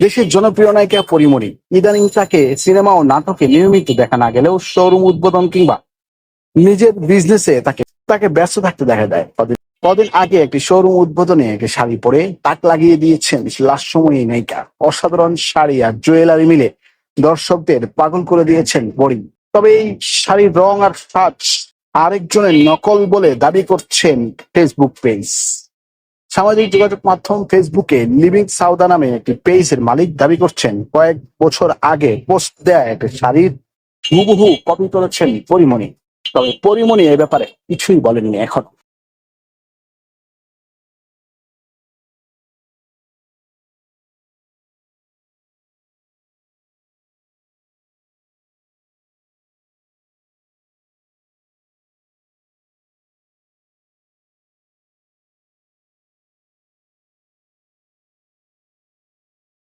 দেশের জনপ্রিয় নায়িকা পরিমণি। ইদানিং তাকে সিনেমা ও নাটকে নিয়মিত দেখা না গেলেও শোরুম উদ্বোধন কিংবা নিজের বিজনেসে তাকে তাকে ব্যস্ত থাকতে দেখা যায় কদিন আগে একটি শোরুম উদ্বোধনে একটি শাড়ি পরে তাক লাগিয়ে দিয়েছেন লাস্যময়ী নায়িকা। অসাধারণ শাড়ি আর জুয়েলারি মিলে দর্শকদের পাগল করে দিয়েছেন পরি তবে এই শাড়ির রং আর সাজ আরেকজনের নকল বলে দাবি করছেন ফেসবুক পেজ। সামাজিক যোগাযোগ মাধ্যম ফেসবুকে লিভিং সাউদা নামে একটি পেজের মালিক দাবি করছেন, কয়েক বছর আগে পোস্ট দেয়া একটি শাড়ির হুবহু কপি করেছেন পরিমণি। তবে পরিমণি এ ব্যাপারে কিছুই বলেননি এখন।